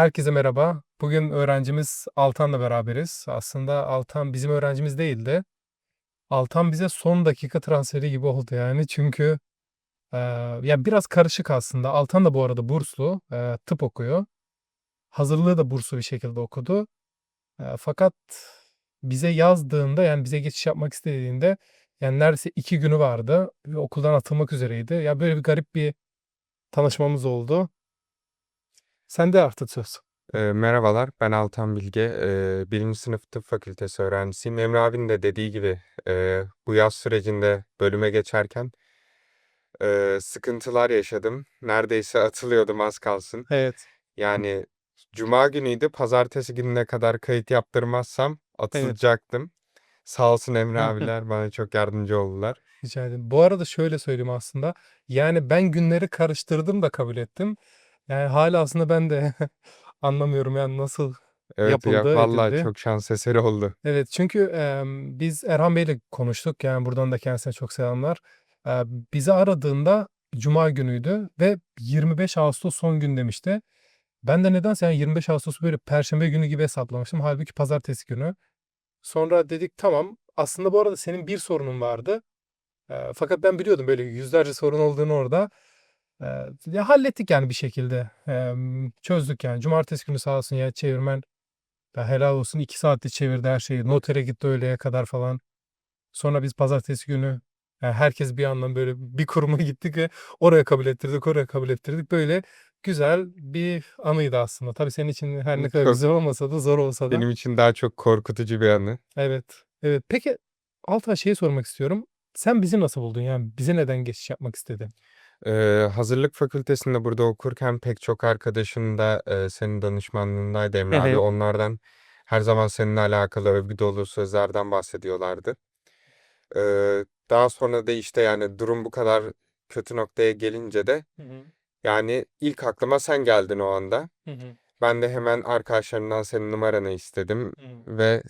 Herkese merhaba. Bugün öğrencimiz Altan'la beraberiz. Aslında Altan bizim öğrencimiz değildi. Altan bize son dakika transferi gibi oldu yani. Çünkü eee, ya biraz karışık aslında. Altan da bu arada burslu. eee, tıp okuyor. Hazırlığı da burslu bir şekilde okudu. Eee, fakat bize yazdığında yani bize geçiş yapmak istediğinde yani neredeyse iki günü vardı. Ve okuldan atılmak üzereydi. Ya böyle bir garip bir tanışmamız oldu. Sende artık söz. Eee, merhabalar, ben Altan Bilge. Eee, 1. sınıf tıp fakültesi öğrencisiyim. Emre abinin de dediği gibi eee, bu yaz sürecinde bölüme geçerken eee, sıkıntılar yaşadım. Neredeyse atılıyordum az kalsın. Evet. Yani cuma günüydü, pazartesi gününe kadar kayıt yaptırmazsam atılacaktım. Sağ olsun Emre abiler bana çok yardımcı oldular. Rica ederim. Bu arada şöyle söyleyeyim aslında. Yani ben günleri karıştırdım da kabul ettim. Yani hala aslında ben de anlamıyorum yani nasıl Evet ya yapıldı, vallahi edildi. çok şans eseri oldu. Evet çünkü em, biz Erhan Bey'le konuştuk. Yani buradan da kendisine çok selamlar. Eee, bizi aradığında Cuma günüydü ve 25 Ağustos son gün demişti. Ben de nedense yani 25 Ağustos'u böyle Perşembe günü gibi hesaplamıştım. Halbuki Pazartesi günü. Sonra dedik tamam. Aslında bu arada senin bir sorunun vardı. Eee, fakat ben biliyordum böyle yüzlerce sorun olduğunu orada. Eee, ya hallettik yani bir şekilde. Emm, çözdük yani. Cumartesi günü sağ olsun ya çevirmen ya helal olsun 2 saatte çevirdi her şeyi. Notere gitti öğleye kadar falan. Sonra biz pazartesi günü ya herkes bir yandan böyle bir kuruma gittik ve oraya kabul ettirdik, oraya kabul ettirdik. Böyle güzel bir anıydı aslında. Tabii senin için her ne kadar Çok güzel olmasa da zor olsa da. benim için daha çok korkutucu bir anı. Evet. Evet. Peki Altay şeyi sormak istiyorum. Sen bizi nasıl buldun? Yani bize neden geçiş yapmak istedin? Eee, hazırlık fakültesinde burada okurken pek çok arkadaşım da eee, senin danışmanlığındaydı Emre abi. Evet. Onlardan her zaman seninle alakalı övgü dolu sözlerden bahsediyorlardı. Eee, daha sonra da işte yani durum bu kadar kötü noktaya gelince de Hı hı. yani ilk aklıma sen geldin o anda. Hı hı. Ben de hemen arkadaşlarımdan senin numaranı istedim Hı. ve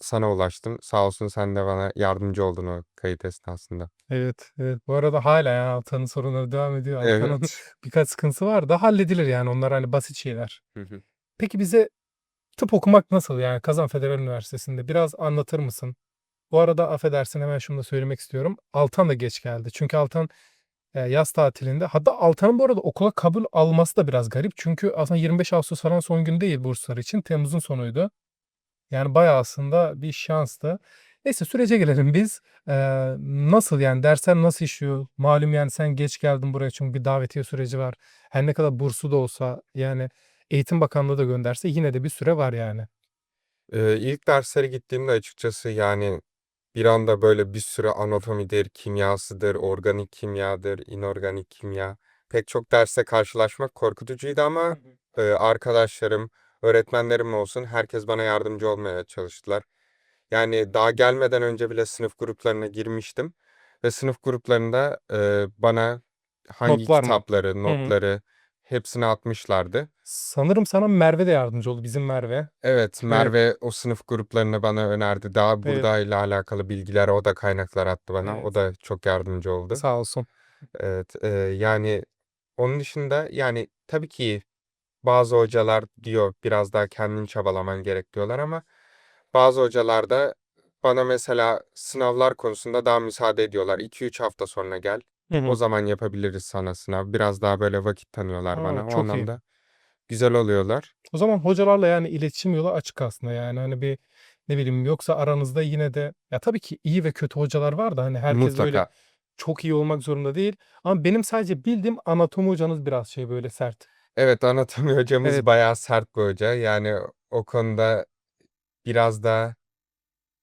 sana ulaştım. Sağ olsun sen de bana yardımcı oldun o kayıt esnasında. Evet, evet. Bu arada hala yani Altan'ın sorunları devam ediyor. Altan'ın Evet. birkaç sıkıntısı var da halledilir yani onlar hani basit şeyler. Hı hı. Peki bize tıp okumak nasıl yani Kazan Federal Üniversitesi'nde biraz anlatır mısın? Bu arada affedersin hemen şunu da söylemek istiyorum. Altan da geç geldi. Çünkü Altan yaz tatilinde. Hatta Altan'ın bu arada okula kabul alması da biraz garip. Çünkü aslında 25 Ağustos falan son gün değil burslar için. Temmuz'un sonuydu. Yani bayağı aslında bir şanstı. Neyse sürece gelelim biz. Eee, nasıl yani dersler nasıl işliyor? Malum yani sen geç geldin buraya çünkü bir davetiye süreci var. Her ne kadar burslu da olsa yani Eğitim Bakanlığı da gönderse yine de bir süre var yani. Eee, ilk derslere gittiğimde açıkçası yani bir anda böyle bir sürü anatomidir, kimyasıdır, organik kimyadır, inorganik kimya. Pek çok derste karşılaşmak korkutucuydu ama eee, arkadaşlarım, öğretmenlerim olsun herkes bana yardımcı olmaya çalıştılar. Yani daha gelmeden önce bile sınıf gruplarına girmiştim ve sınıf gruplarında eee, bana hangi Notlar mı? kitapları, Hı hı. notları hepsini atmışlardı. Sanırım sana Merve de yardımcı oldu. Bizim Merve. Evet, Evet. Merve o sınıf gruplarını bana önerdi. Daha Evet. buradayla alakalı bilgiler, o da kaynaklar attı bana. O Evet. da çok yardımcı oldu. Sağ olsun. Evet, eee, yani onun dışında yani tabii ki bazı hocalar diyor biraz daha kendin çabalaman gerek diyorlar ama bazı hocalar da bana mesela sınavlar konusunda daha müsaade ediyorlar. 2-3 hafta sonra gel. Hı O hı. zaman yapabiliriz sana sınav. Biraz daha böyle vakit tanıyorlar Aa, bana. O çok iyi. anlamda güzel oluyorlar. O zaman hocalarla yani iletişim yolu açık aslında yani hani bir ne bileyim yoksa aranızda yine de ya tabii ki iyi ve kötü hocalar var da hani herkes böyle Mutlaka. çok iyi olmak zorunda değil. Ama benim sadece bildiğim anatomi hocanız biraz şey böyle sert. Evet, anatomi hocamız Evet. bayağı sert bir hoca. Yani o konuda biraz da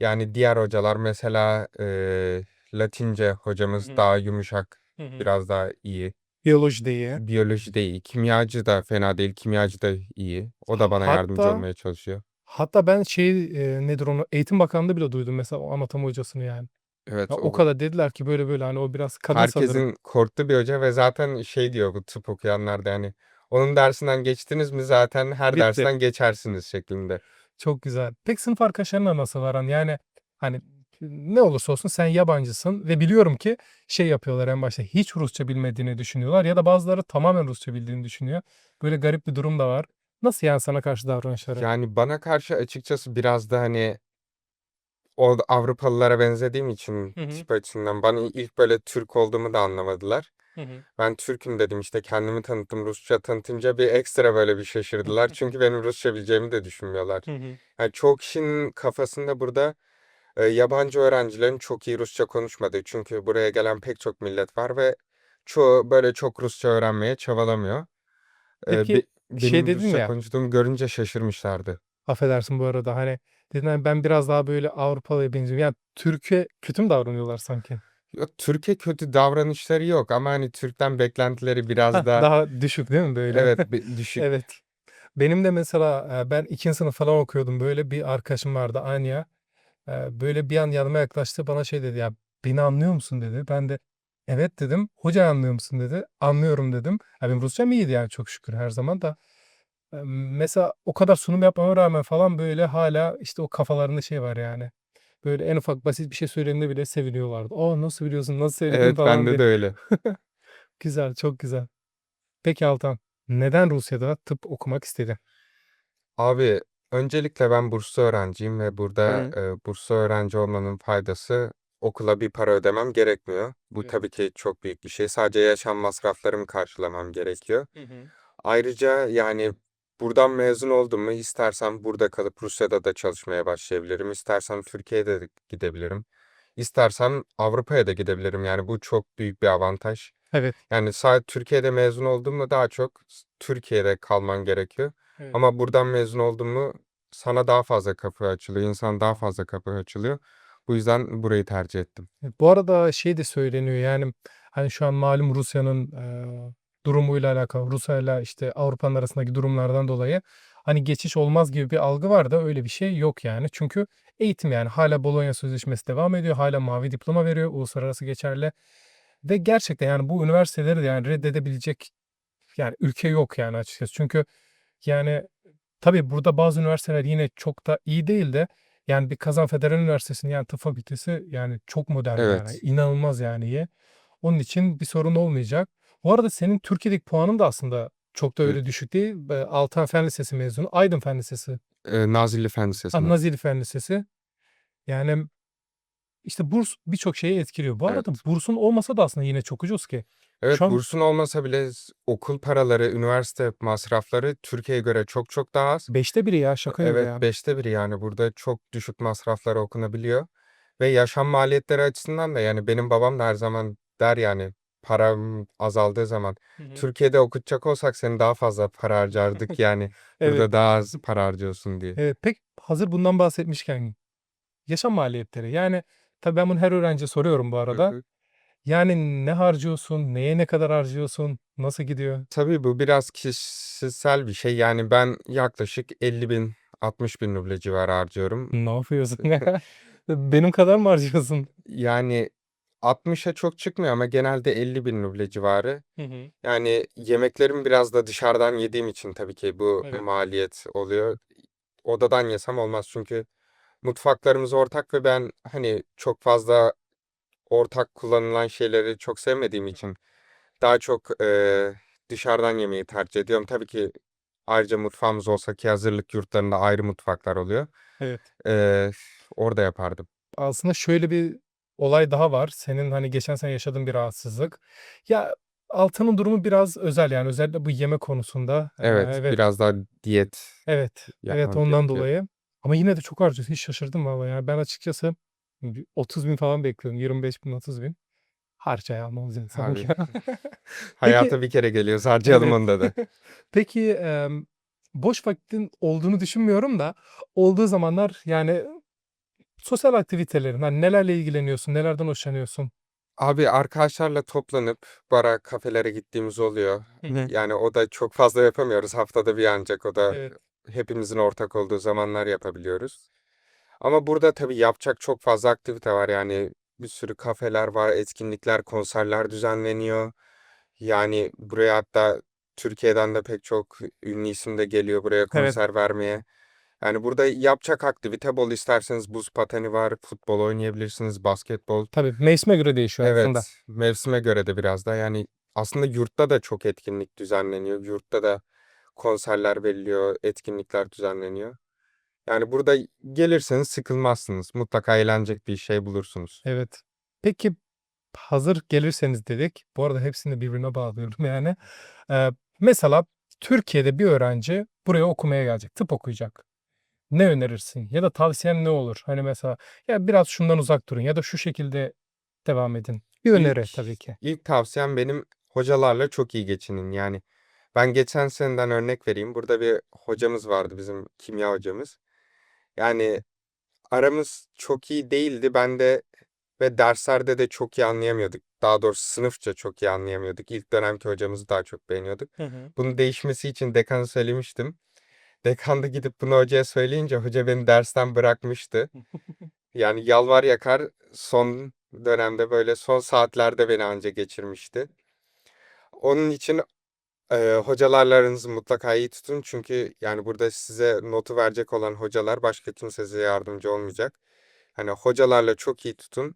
yani diğer hocalar mesela eee, Latince hocamız hı. daha yumuşak, hı. biraz daha iyi. Biyoloji de iyi. Biyoloji de iyi. Kimyacı da fena değil. Kimyacı da iyi. O da bana yardımcı Hatta olmaya çalışıyor. hatta ben şey e, nedir onu Eğitim Bakanlığı bile duydum mesela o anatomi hocasını yani. Evet, Ya o o kadar dediler ki böyle böyle hani o biraz kadın sanırım. herkesin korktuğu bir hoca ve zaten şey diyor bu tıp okuyanlar da yani onun dersinden geçtiniz mi zaten her Bitti. dersten geçersiniz şeklinde. Çok güzel. Peki sınıf arkadaşlarınla nasıl aran? Yani hani ne olursa olsun sen yabancısın ve biliyorum ki şey yapıyorlar en başta hiç Rusça bilmediğini düşünüyorlar ya da bazıları tamamen Rusça bildiğini düşünüyor. Böyle garip bir durum da var. Nasıl yani sana karşı davranışları? Yani bana karşı açıkçası biraz da hani o Avrupalılara benzediğim için Hı hı. tip açısından bana ilk böyle Türk olduğumu da anlamadılar. Hı hı. Ben Türk'üm dedim işte kendimi tanıttım Rusça tanıtınca bir ekstra böyle bir şaşırdılar. Çünkü benim Rusça bileceğimi de düşünmüyorlar. Hı hı. Yani çoğu kişinin kafasında burada e, yabancı öğrencilerin çok iyi Rusça konuşmadığı. Çünkü buraya gelen pek çok millet var ve çoğu böyle çok Rusça öğrenmeye çabalamıyor. E, Peki be- şey benim dedin Rusça ya. konuştuğumu görünce şaşırmışlardı. Affedersin bu arada hani dedin hani ben biraz daha böyle Avrupalı'ya benziyorum. Yani Türkiye kötü mü davranıyorlar sanki? Yok, Türkiye kötü davranışları yok ama hani Türk'ten beklentileri biraz Hah, da daha düşük değil mi böyle? evet bir düşük. Evet. Benim de mesela e, ben ikinci sınıf falan okuyordum böyle bir arkadaşım vardı Anya. Böyle bir an yanıma yaklaştı bana şey dedi ya beni anlıyor musun dedi. Ben de evet dedim. Hoca anlıyor musun dedi. Anlıyorum dedim. Ya benim Rusçam iyiydi yani çok şükür her zaman da. Mesela o kadar sunum yapmama rağmen falan böyle hala işte o kafalarında şey var yani. Böyle en ufak basit bir şey söylediğimde bile seviniyorlardı. Aa nasıl biliyorsun nasıl söyledin Evet falan bende diye. de öyle. Güzel çok güzel. Peki Altan neden Rusya'da tıp okumak istedin? Abi öncelikle ben burslu öğrenciyim ve burada hı. e, burslu öğrenci olmanın faydası okula bir para ödemem gerekmiyor. Bu Evet. tabii ki çok büyük bir şey. Sadece yaşam masraflarımı karşılamam gerekiyor. Hı hı. Ayrıca yani buradan mezun oldum mu istersem burada kalıp Rusya'da da çalışmaya başlayabilirim. İstersem Türkiye'de de gidebilirim. İstersem Avrupa'ya da gidebilirim. Yani bu çok büyük bir avantaj. Evet. Yani sadece Türkiye'de mezun olduğumda daha çok s- Türkiye'de kalman gerekiyor. Evet. Ama buradan mezun oldun mu sana daha fazla kapı açılıyor. insan daha fazla kapı açılıyor. Bu yüzden burayı tercih ettim. Evet, Bu arada şey de söyleniyor yani hani şu an malum Rusya'nın eee, durumuyla alakalı Rusya'yla işte Avrupa'nın arasındaki durumlardan dolayı hani geçiş olmaz gibi bir algı var da öyle bir şey yok yani. Çünkü eğitim yani hala Bologna Sözleşmesi devam ediyor. Hala mavi diploma veriyor. Uluslararası geçerli. Ve gerçekten yani bu üniversiteleri de yani reddedebilecek yani ülke yok yani açıkçası. Çünkü yani tabii burada bazı üniversiteler yine çok da iyi değil de yani bir Kazan Federal Üniversitesi'nin yani tıp fakültesi yani çok modern yani Evet. inanılmaz yani iyi. Onun için bir sorun olmayacak. Bu arada senin Türkiye'deki puanın da aslında çok da E, öyle düşük değil. E, Altan Fen Lisesi mezunu. Aydın Fen Lisesi. e, Nazilli Fen Lisesi'nde. Nazilli Fen Lisesi. Yani işte burs birçok şeyi etkiliyor. Bu arada Evet. bursun olmasa da aslında yine çok ucuz ki. Evet Şu an bursun olmasa bile okul paraları, üniversite masrafları Türkiye'ye göre çok çok daha az. beşte biri ya şaka Evet yani. beşte biri yani burada çok düşük masraflara okunabiliyor. Ve yaşam maliyetleri açısından da yani benim babam da her zaman der yani param azaldığı zaman Hı hı. Türkiye'de okutacak olsak seni daha fazla para harcardık yani Evet. burada daha az para harcıyorsun diye. Evet, pek hazır bundan bahsetmişken yaşam maliyetleri. Yani tabii ben bunu her öğrenciye soruyorum bu Hı arada. hı. Yani ne harcıyorsun? Neye ne kadar harcıyorsun? Nasıl gidiyor? Tabii bu biraz kişisel bir şey. Yani ben yaklaşık 50 bin, 60 bin ruble civarı harcıyorum. Ne yapıyorsun? Benim kadar mı harcıyorsun? Yani 60'a çok çıkmıyor ama genelde 50 bin ruble civarı. Hı hı. Yani yemeklerim biraz da dışarıdan yediğim için tabii ki bu Evet. maliyet oluyor. Odadan yesem olmaz çünkü mutfaklarımız ortak ve ben hani çok fazla ortak kullanılan şeyleri çok sevmediğim için daha çok eee, dışarıdan yemeği tercih ediyorum. Tabii ki ayrıca mutfağımız olsa ki hazırlık yurtlarında ayrı mutfaklar oluyor. Evet. Eee, orada yapardım. Aslında şöyle bir olay daha var. Senin hani geçen sene yaşadığın bir rahatsızlık. Ya Altan'ın durumu biraz özel yani özellikle bu yeme konusunda. Ee, Evet, evet. biraz daha diyet Evet. Evet yapmam ondan gerekiyor. dolayı. Ama yine de çok harcıyorsun. Hiç şaşırdım valla ya. Ben açıkçası bir 30 bin falan bekliyorum. 25 bin 30 bin. Harcaya almamız lazım ya. Peki hayata bir kere geliyoruz harcayalım evet. onda da. Peki em, boş vaktin olduğunu düşünmüyorum da olduğu zamanlar yani sosyal aktivitelerin hani nelerle ilgileniyorsun, nelerden hoşlanıyorsun? Abi arkadaşlarla toplanıp bara, kafelere gittiğimiz oluyor. Hı hı. Yani o da çok fazla yapamıyoruz. Haftada bir ancak o da Evet. Hepimizin ortak olduğu zamanlar yapabiliyoruz. Ama burada tabii yapacak çok fazla aktivite var. Yani bir sürü kafeler var, etkinlikler, konserler düzenleniyor. Yani buraya hatta Türkiye'den de pek çok ünlü isim de geliyor buraya Evet. konser vermeye. Yani burada yapacak aktivite bol. İsterseniz buz pateni var, futbol oynayabilirsiniz, basketbol. Tabii mevsime göre değişiyor aslında. Evet, mevsime göre de biraz da yani aslında yurtta da çok etkinlik düzenleniyor. Yurtta da konserler veriliyor, etkinlikler düzenleniyor. Yani burada gelirseniz sıkılmazsınız. Mutlaka eğlenecek bir şey bulursunuz. Evet. Peki hazır gelirseniz dedik. Bu arada hepsini birbirine bağlıyorum yani. Eee, mesela Türkiye'de bir öğrenci buraya okumaya gelecek. Tıp okuyacak. Ne önerirsin? Ya da tavsiyen ne olur? Hani mesela ya biraz şundan uzak durun ya da şu şekilde devam edin. Bir öneri İlk, tabii ki. ilk tavsiyem benim hocalarla çok iyi geçinin. Yani ben geçen seneden örnek vereyim. Burada bir hocamız vardı bizim kimya hocamız. Yani aramız çok iyi değildi. Ben de ve derslerde de çok iyi anlayamıyorduk. Daha doğrusu sınıfça çok iyi anlayamıyorduk. İlk dönemki hocamızı daha çok beğeniyorduk. Hı hı. Bunun değişmesi için dekana söylemiştim. Dekan da gidip bunu hocaya söyleyince hoca beni dersten bırakmıştı. Yani yalvar yakar son dönemde böyle son saatlerde beni anca geçirmişti. Onun için e, hocalarla mutlaka iyi tutun. Çünkü yani burada size notu verecek olan hocalar başka kimse size yardımcı olmayacak. Hani hocalarla çok iyi tutun.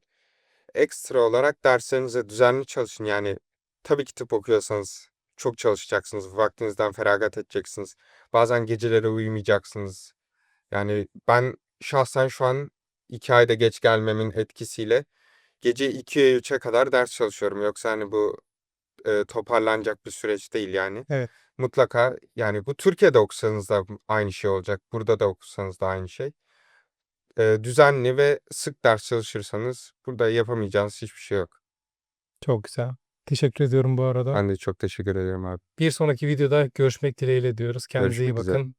Ekstra olarak derslerinize düzenli çalışın. Yani tabii ki tıp okuyorsanız çok çalışacaksınız. Vaktinizden feragat edeceksiniz. Bazen geceleri uyumayacaksınız. Yani ben şahsen şu an iki ayda geç gelmemin etkisiyle gece 2'ye 3'e kadar ders çalışıyorum. Yoksa hani bu e, toparlanacak bir süreç değil yani. Evet. Mutlaka yani bu Türkiye'de okusanız da aynı şey olacak. Burada da okusanız da aynı şey. E, düzenli ve sık ders çalışırsanız burada yapamayacağınız hiçbir şey yok. Çok güzel. Teşekkür ediyorum bu arada. Ben de çok teşekkür ederim abi. Bir sonraki videoda görüşmek dileğiyle diyoruz. Kendinize iyi Görüşmek üzere. bakın.